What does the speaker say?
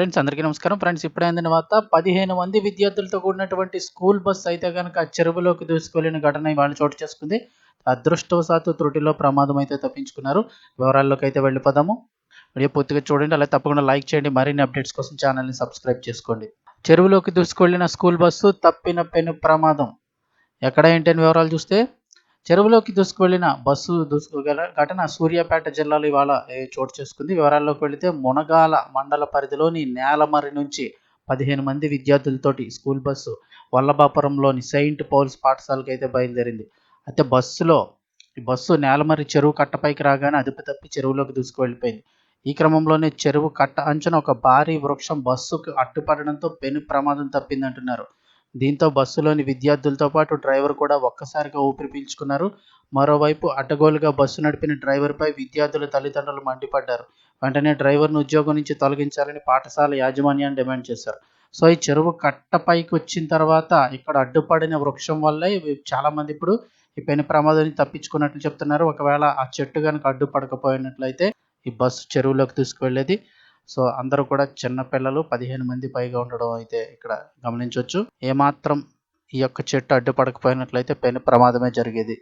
Friends అందరికీ నమస్కారం. Friends ఇప్పుడైన తర్వాత పదిహేను మంది విద్యార్థులతో కూడినటువంటి స్కూల్ బస్ అయితే కనుక చెరువులోకి దూసుకెళ్ళిన ఘటన ఇవాళ చోటు చేసుకుంది. అదృష్టవశాత్తు త్రుటిలో ప్రమాదం అయితే తప్పించుకున్నారు. వివరాల్లోకి అయితే వెళ్ళిపోదాము. వీడియో పూర్తిగా చూడండి అలా తప్పకుండా లైక్ చేయండి. మరిన్ని అప్డేట్స్ కోసం ఛానల్ని సబ్స్క్రైబ్ చేసుకోండి. చెరువులోకి దూసుకెళ్ళిన స్కూల్ బస్సు తప్పిన పెను ప్రమాదం. ఎక్కడ ఏంటని వివరాలు చూస్తే చెరువులోకి దూసుకువెళ్ళిన బస్సు దూసుకుగల ఘటన సూర్యాపేట జిల్లాలో ఇవాళ చోటు చేసుకుంది. వివరాల్లోకి వెళితే మునగాల మండల పరిధిలోని నేలమర్రి నుంచి పదిహేను మంది విద్యార్థులతోటి స్కూల్ బస్సు వల్లభాపురంలోని సెయింట్ పౌల్స్ పాఠశాలకు అయితే బయలుదేరింది. అయితే బస్సులో ఈ బస్సు నేలమర్రి చెరువు కట్టపైకి రాగానే అదుపు తప్పి చెరువులోకి దూసుకువెళ్ళిపోయింది. ఈ క్రమంలోనే చెరువు కట్ట అంచున ఒక భారీ వృక్షం బస్సుకు అడ్డుపడడంతో పెను ప్రమాదం తప్పిందంటున్నారు. దీంతో బస్సులోని విద్యార్థులతో పాటు డ్రైవర్ కూడా ఒక్కసారిగా ఊపిరి పీల్చుకున్నారు. మరోవైపు అడ్డగోలుగా బస్సు నడిపిన డ్రైవర్పై విద్యార్థుల తల్లిదండ్రులు మండిపడ్డారు. వెంటనే డ్రైవర్ను ఉద్యోగం నుంచి తొలగించాలని పాఠశాల యాజమాన్యాన్ని డిమాండ్ చేశారు. సో ఈ చెరువు కట్టపైకి వచ్చిన తర్వాత ఇక్కడ అడ్డుపడిన వృక్షం వల్లే చాలామంది ఇప్పుడు ఈ పెను ప్రమాదాన్ని తప్పించుకున్నట్లు చెప్తున్నారు. ఒకవేళ ఆ చెట్టు కనుక అడ్డుపడకపోయినట్లయితే ఈ బస్సు చెరువులోకి తీసుకువెళ్ళేది. సో అందరూ కూడా చిన్న పిల్లలు పదిహేను మంది పైగా ఉండడం అయితే ఇక్కడ గమనించవచ్చు. ఏమాత్రం ఈ యొక్క చెట్టు అడ్డుపడకపోయినట్లయితే పెను ప్రమాదమే జరిగేది.